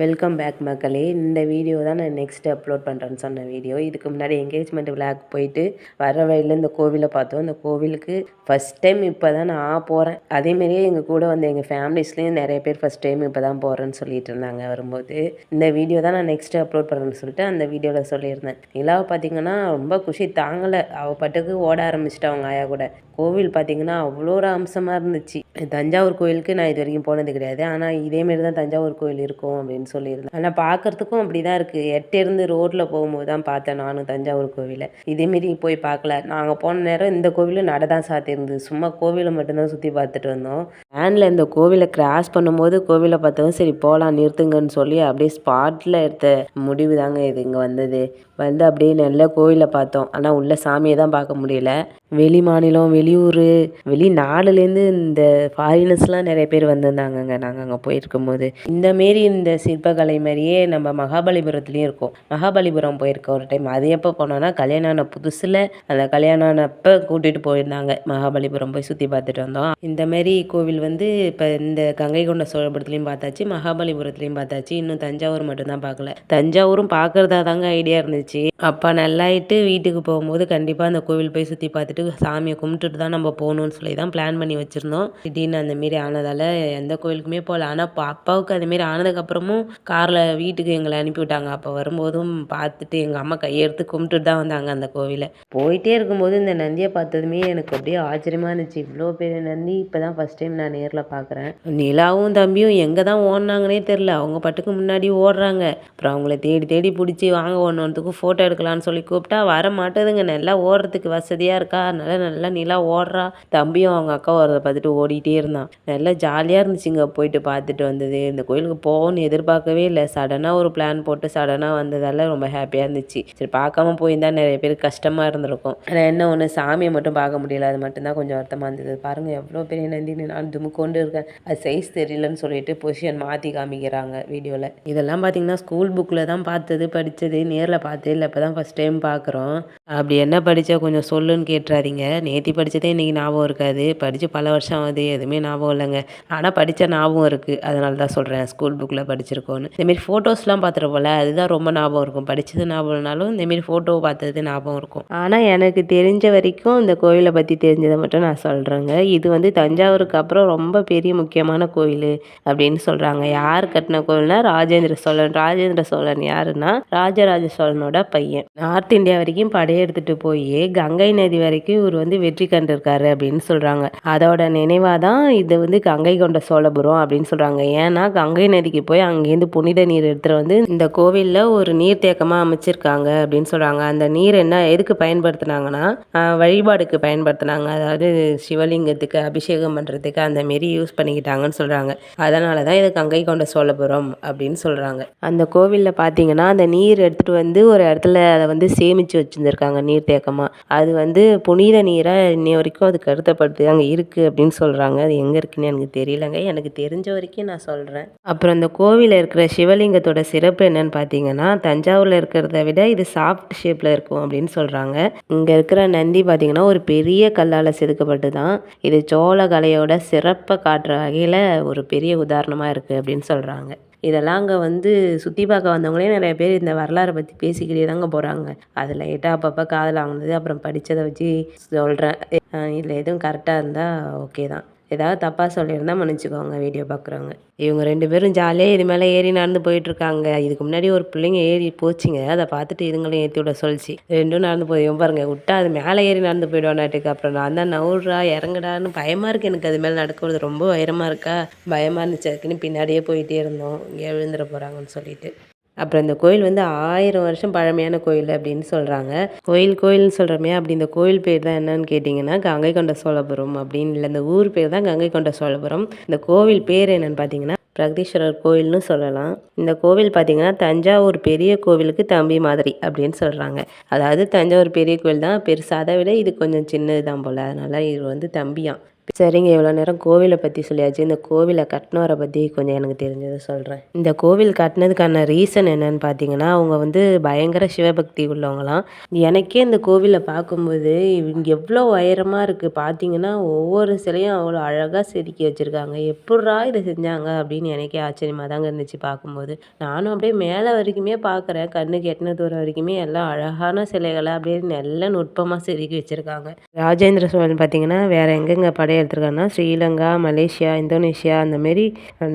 Welcome back மக்களே. இந்த video தான் நான் நெக்ஸ்ட் அப்லோட் பண்ணுறேன்னு சொன்ன வீடியோ இதுக்கு முன்னாடி என்கேஜ்மெண்ட் விழாக்கு போயிட்டு வர வழியில் இந்த கோவிலை பார்த்தோம். இந்த கோவிலுக்கு ஃபஸ்ட் டைம் இப்போ தான் நான் போகிறேன் அதேமாரியே எங்கள் கூட வந்து எங்கள் ஃபேமிலிஸ்லேயும் நிறைய பேர் ஃபஸ்ட் டைம் இப்போ தான் போகிறேன்னு சொல்லிட்டு இருந்தாங்க வரும்போது. இந்த வீடியோ தான் நான் நெக்ஸ்ட் அப்லோட் பண்ணுறேன்னு சொல்லிட்டு அந்த வீடியோவில் சொல்லியிருந்தேன். நிலாவை பார்த்தீங்கன்னா ரொம்ப குஷி தாங்கலை. அவள் பாட்டுக்கு ஓட ஆரம்பிச்சிட்டு அவங்க ஆயா கூட. கோவில் பார்த்தீங்கன்னா அவ்வளோ ஒரு அம்சமாக இருந்துச்சு. தஞ்சாவூர் கோயிலுக்கு நான் இது வரைக்கும் போனது கிடையாது. ஆனால் இதேமாரி தான் தஞ்சாவூர் கோயில் இருக்கும் அப்படின்னு சொல்லியிருந்தேன். ஆனால் பார்க்குறதுக்கும் அப்படி தான் இருக்குது எட்டேருந்து ரோட்டில் போகும்போது தான் பார்த்தேன் நானும் தஞ்சாவூர் கோவிலை. இதேமாரி போய் பார்க்கல. நாங்கள் போன நேரம் இந்த கோவிலும் நட தான் சாத்தியிருந்தது. சும்மா கோவிலை மட்டும்தான் சுற்றி பார்த்துட்டு வந்தோம். வேனில் இந்த கோவிலை கிராஸ் பண்ணும்போது கோவிலை பார்த்ததும் சரி போகலாம் நிறுத்துங்கன்னு சொல்லி அப்படியே ஸ்பாட்டில் எடுத்த முடிவு தாங்க இது இங்கே வந்தது. வந்து அப்படியே நல்ல கோவிலை பார்த்தோம். ஆனால் உள்ள சாமியை தான் பார்க்க முடியல. வெளி மாநிலம் வெளியூர் வெளிநாடுலேருந்து இந்த ஃபாரினர்ஸ்லாம் நிறைய பேர் வந்திருந்தாங்கங்க. நாங்கள் அங்கே போயிருக்கும்போது. இந்தமாரி இந்த சிற்பக்கலை மாதிரியே நம்ம மகாபலிபுரத்துலேயும் இருக்கும். மகாபலிபுரம் போயிருக்கோம் ஒரு டைம் அது எப்போ போனோன்னா கல்யாணம் ஆன புதுசில் அந்த கல்யாணம் ஆனப்போ கூட்டிகிட்டு போயிருந்தாங்க. மகாபலிபுரம் போய் சுற்றி பார்த்துட்டு வந்தோம். இந்தமாரி கோவில் வந்து இப்போ இந்த கங்கை கொண்ட சோழபுரத்துலேயும் பார்த்தாச்சு. மகாபலிபுரத்துலேயும் பார்த்தாச்சு. இன்னும் தஞ்சாவூர் மட்டும்தான் பார்க்கல. தஞ்சாவூரும் பார்க்குறதா தாங்க ஐடியா இருந்துச்சு. அப்போ நல்லாயிட்டு வீட்டுக்கு போகும்போது கண்டிப்பாக அந்த கோவில் போய் சுற்றி பார்த்துட்டு சாமியை கும்பிட்டுட்டு தான் நம்ம போகணுன்னு சொல்லி தான் பிளான் பண்ணி வச்சுருந்தோம். திடீர்னு அந்தமாரி ஆனதால் எந்த கோவிலுக்குமே போகல. ஆனால் அப்பாவுக்கு அதுமாரி ஆனதுக்கப்புறமும் காரில் வீட்டுக்கு எங்களை அனுப்பி விட்டாங்க அப்போ வரும்போதும் பார்த்துட்டு எங்கள் அம்மா கையெடுத்து கும்பிட்டுட்டு தான் வந்தாங்க அந்த கோவிலை. போயிட்டே இருக்கும்போது இந்த நந்தியை பார்த்ததுமே எனக்கு அப்படியே ஆச்சரியமாக இருந்துச்சு. இவ்வளோ பெரிய நந்தி இப்போ தான் ஃபஸ்ட் டைம் நான் நேரில் பார்க்குறேன் நிலாவும் தம்பியும் எங்கே தான் ஓடினாங்கன்னே தெரில அவங்க பாட்டுக்கு முன்னாடி ஓடுறாங்க. அப்புறம் அவங்கள தேடி தேடி பிடிச்சி வாங்க ஒன்று ஒன்றுத்துக்கும் ஃபோட்டோ எடுக்கலான்னு சொல்லி கூப்பிட்டா வர மாட்டேதுங்க. நல்லா ஓடுறதுக்கு வசதியாக இருக்கா? அதனால நல்லா நிலா ஓடுறா. தம்பியும் அவங்க அக்கா ஓடுறத பார்த்துட்டு ஓடி ஓடிட்டே இருந்தான். நல்லா ஜாலியாக இருந்துச்சுங்க போயிட்டு பார்த்துட்டு வந்தது. இந்த கோயிலுக்கு போகணும்னு எதிர்பார்க்கவே இல்லை. சடனாக ஒரு பிளான் போட்டு சடனாக வந்ததால் ரொம்ப ஹாப்பியாக இருந்துச்சு. சரி பார்க்காம போயிருந்தா நிறைய பேர் கஷ்டமாக இருந்திருக்கும். ஆனால் என்ன ஒன்று சாமியை மட்டும் பார்க்க முடியல. அது மட்டும்தான் கொஞ்சம் வருத்தமாக இருந்தது. பாருங்கள் எவ்வளோ பெரிய நந்தினி நான் துமுக்கொண்டு இருக்கேன். அது சைஸ் தெரியலன்னு சொல்லிட்டு பொசிஷன் மாற்றி காமிக்கிறாங்க வீடியோவில் இதெல்லாம் பார்த்தீங்கன்னா ஸ்கூல் புக்கில் தான் பார்த்தது படித்தது நேரில் பார்த்து இல்லை. இப்போ தான் ஃபஸ்ட் டைம் பார்க்குறோம். அப்படி என்ன படித்தா கொஞ்சம் சொல்லுன்னு கேட்டுறாதீங்க. நேற்று படித்ததே இன்றைக்கி ஞாபகம் இருக்காது. படித்து பல வருஷம் ஆகுது. எதுவுமே ஞாபகம் இல்லைங்க. ஆனால் படித்த ஞாபகம் இருக்குது அதனால தான் சொல்கிறேன் ஸ்கூல் புக்கில் படிச்சிருக்கோன்னு இந்தமாரி ஃபோட்டோஸ்லாம் பார்த்துருப்போம்ல அதுதான் ரொம்ப ஞாபகம் இருக்கும். படித்தது ஞாபகம் இல்லைனாலும் இந்தமாரி ஃபோட்டோ பார்த்தது ஞாபகம் இருக்கும். ஆனால் எனக்கு தெரிஞ்ச வரைக்கும் இந்த கோயிலை பற்றி தெரிஞ்சதை மட்டும் நான் சொல்கிறேங்க இது வந்து தஞ்சாவூருக்கு அப்புறம் ரொம்ப பெரிய முக்கியமான கோயில் அப்படின்னு சொல்கிறாங்க யார் கட்டின கோயில்னா ராஜேந்திர சோழன். ராஜேந்திர சோழன் யாருன்னா ராஜராஜ சோழனோட பையன். நார்த் இந்தியா வரைக்கும் படையெடுத்துட்டு போய் கங்கை நதி வரைக்கும் இவர் வந்து வெற்றி கண்டிருக்காரு அப்படின்னு சொல்கிறாங்க அதோட நினைவாக தான் இது வந்து கங்கை கொண்ட சோழபுரம் அப்படின்னு சொல்கிறாங்க ஏன்னா கங்கை நதிக்கு போய் அங்கேருந்து புனித நீர் எடுத்துகிட்டு வந்து இந்த கோவிலில் ஒரு நீர்த்தேக்கமாக அமைச்சிருக்காங்க அப்படின்னு சொல்கிறாங்க அந்த நீர் என்ன எதுக்கு பயன்படுத்தினாங்கன்னா வழிபாடுக்கு பயன்படுத்தினாங்க. அதாவது சிவலிங்கத்துக்கு அபிஷேகம் பண்ணுறதுக்கு அந்த மாரி யூஸ் பண்ணிக்கிட்டாங்கன்னு சொல்கிறாங்க அதனால தான் இது கங்கை கொண்ட சோழபுரம் அப்படின்னு சொல்கிறாங்க அந்த கோவிலில் பார்த்தீங்கன்னா அந்த நீர் எடுத்துகிட்டு வந்து ஒரு இடத்துல அதை வந்து சேமித்து வச்சுருந்துருக்காங்க நீர்த்தேக்கமாக அது வந்து புனித நீராக இன்னி வரைக்கும் அது கருதப்படுது அங்கே இருக்குது அப்படின்னு சொல்கிறாங்க அது எங்கே இருக்குன்னு எனக்கு தெரியலங்க. எனக்கு தெரிஞ்ச வரைக்கும் நான் சொல்கிறேன் அப்புறம் இந்த கோவிலில் இருக்கிற சிவலிங்கத்தோட சிறப்பு என்னன்னு பார்த்தீங்கன்னா தஞ்சாவூரில் இருக்கிறத விட இது சாஃப்ட் ஷேப்பில் இருக்கும் அப்படின்னு சொல்கிறாங்க இங்கே இருக்கிற நந்தி பார்த்தீங்கன்னா ஒரு பெரிய கல்லால் செதுக்கப்பட்டு தான் இது சோழ கலையோட சிறப்பை காட்டுற வகையில் ஒரு பெரிய உதாரணமாக இருக்குது அப்படின்னு சொல்கிறாங்க இதெல்லாம் அங்கே வந்து சுற்றி பார்க்க வந்தவங்களே நிறைய பேர் இந்த வரலாறை பற்றி பேசிக்கிட்டே தாங்க போகிறாங்க அது லைட்டாக அப்பப்போ காதில் வாங்கினது அப்புறம் படித்ததை வச்சு சொல்கிறேன் இதில் எதுவும் கரெக்டாக இருந்தால் ஓகே தான். ஏதாவது தப்பாக சொல்லியிருந்தால் மன்னிச்சிக்கோங்க வீடியோ பார்க்குறவங்க இவங்க ரெண்டு பேரும் ஜாலியாக இது மேலே ஏறி நடந்து போயிட்டுருக்காங்க. இதுக்கு முன்னாடி ஒரு பிள்ளைங்க ஏறி போச்சுங்க. அதை பார்த்துட்டு இதுங்களையும் ஏற்றி விட சொல்லிச்சு. ரெண்டும் நடந்து போய் பாருங்க விட்டா அது மேலே ஏறி நடந்து போயிடுவானாட்டுக்கு அப்புறம் நான் தான் நவுடுறா இறங்குடான்னு பயமாக இருக்குது எனக்கு. அது மேலே நடக்கிறது ரொம்ப உயரமாக இருக்கா? பயமாக இருந்துச்சு. அதுக்குன்னு பின்னாடியே போயிட்டே இருந்தோம். இங்கே விழுந்துட போகிறாங்கன்னு சொல்லிட்டு. அப்புறம் இந்த கோயில் வந்து ஆயிரம் வருஷம் பழமையான கோயில் அப்படின்னு சொல்கிறாங்க கோயில் கோயில்னு சொல்கிறோமே அப்படி இந்த கோயில் பேர் தான் என்னன்னு கேட்டிங்கன்னா கங்கை கொண்ட சோழபுரம் அப்படின்னு. இல்லை இந்த ஊர் பேர் தான் கங்கை கொண்ட சோழபுரம். இந்த கோவில் பேர் என்னென்னு பார்த்தீங்கன்னா பிரகதீஸ்வரர் கோயில்னு சொல்லலாம். இந்த கோவில் பார்த்திங்கன்னா தஞ்சாவூர் பெரிய கோவிலுக்கு தம்பி மாதிரி அப்படின்னு சொல்கிறாங்க அதாவது தஞ்சாவூர் பெரிய கோவில் தான். பெருசாக அதை விட இது கொஞ்சம் சின்னது தான் போல். அதனால் இது வந்து தம்பியாம். சரிங்க இவ்வளோ நேரம் கோவிலை பற்றி சொல்லியாச்சு. இந்த கோவிலை கட்டினவரை பற்றி கொஞ்சம் எனக்கு தெரிஞ்சதை சொல்கிறேன் இந்த கோவில் கட்டினதுக்கான ரீசன் என்னன்னு பார்த்தீங்கன்னா அவங்க வந்து பயங்கர சிவபக்தி உள்ளவங்களாம். எனக்கே இந்த கோவிலை பார்க்கும்போது இவங்க எவ்வளோ உயரமாக இருக்குது பார்த்தீங்கன்னா ஒவ்வொரு சிலையும் அவ்வளோ அழகாக செதுக்கி வச்சுருக்காங்க. எப்பட்றா இதை செஞ்சாங்க அப்படின்னு எனக்கே ஆச்சரியமாக தாங்க இருந்துச்சு பார்க்கும்போது. நானும் அப்படியே மேலே வரைக்குமே பார்க்குறேன். கண்ணுக்கு எட்டின தூரம் வரைக்குமே எல்லாம் அழகான சிலைகளை அப்படியே நல்ல நுட்பமாக செதுக்கி வச்சுருக்காங்க. ராஜேந்திர சோழன் பார்த்தீங்கன்னா வேறு எங்கெங்கே படை எடுத்திருக்காருன்னா ஸ்ரீலங்கா மலேசியா இந்தோனேஷியா அந்த மாரி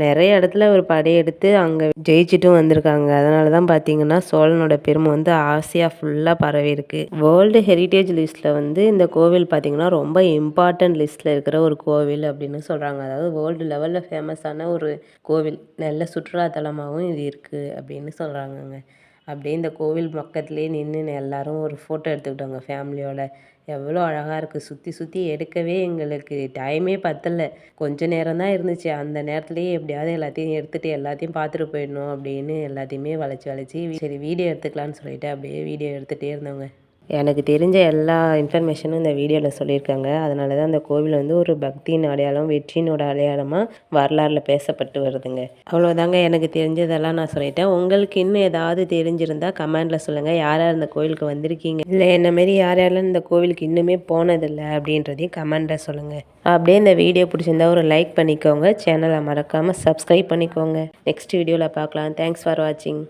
நிறைய இடத்துல ஒரு படையெடுத்து அங்கே ஜெயிச்சிட்டும் வந்திருக்காங்க. அதனால தான் பார்த்தீங்கன்னா சோழனோட பெருமை வந்து ஆசியா ஃபுல்லாக பரவி இருக்கு. வேர்ல்டு ஹெரிட்டேஜ் லிஸ்ட்டில் வந்து இந்த கோவில் பார்த்தீங்கன்னா ரொம்ப இம்பார்ட்டன்ட் லிஸ்ட்டில் இருக்கிற ஒரு கோவில் அப்படின்னு சொல்கிறாங்க அதாவது வேர்ல்டு லெவலில் ஃபேமஸான ஒரு கோவில். நல்ல சுற்றுலாத்தலமாகவும் இது இருக்குது அப்படின்னு சொல்கிறாங்கங்க அப்படியே இந்த கோவில் பக்கத்துலேயே நின்று எல்லாரும் ஒரு ஃபோட்டோ எடுத்துக்கிட்டோங்க ஃபேமிலியோட எவ்வளோ அழகாக இருக்குது சுற்றி சுற்றி எடுக்கவே எங்களுக்கு டைமே பத்தலை. கொஞ்ச நேரம் தான் இருந்துச்சு. அந்த நேரத்துலேயே எப்படியாவது எல்லாத்தையும் எடுத்துகிட்டு எல்லாத்தையும் பார்த்துட்டு போயிடணும் அப்படின்னு எல்லாத்தையுமே வளைச்சி வளைச்சி சரி வீடியோ எடுத்துக்கலான்னு சொல்லிட்டு அப்படியே வீடியோ எடுத்துகிட்டே இருந்தோங்க. எனக்கு தெரிஞ்ச எல்லா இன்ஃபர்மேஷனும் இந்த வீடியோவில் சொல்லியிருக்காங்க. அதனால தான் அந்த கோவில் வந்து ஒரு பக்தியின் அடையாளம் வெற்றியினோட அடையாளமாக வரலாறில் பேசப்பட்டு வருதுங்க. அவ்வளோதாங்க எனக்கு தெரிஞ்சதெல்லாம் நான் சொல்லிட்டேன். உங்களுக்கு இன்னும் ஏதாவது தெரிஞ்சிருந்தால் கமெண்டில் சொல்லுங்கள் யார் யார் இந்த கோவிலுக்கு வந்திருக்கீங்க? இல்லை என்ன மாரி யார் யாரெல்லாம் இந்த கோவிலுக்கு இன்னுமே போனதில்லை அப்படின்றதையும் கமெண்டில் சொல்லுங்கள் அப்படியே இந்த வீடியோ பிடிச்சிருந்தா ஒரு லைக் பண்ணிக்கோங்க. சேனலை மறக்காமல் சப்ஸ்கிரைப் பண்ணிக்கோங்க. நெக்ஸ்ட் வீடியோவில் பார்க்கலாம். தேங்க்ஸ் ஃபார் வாட்சிங்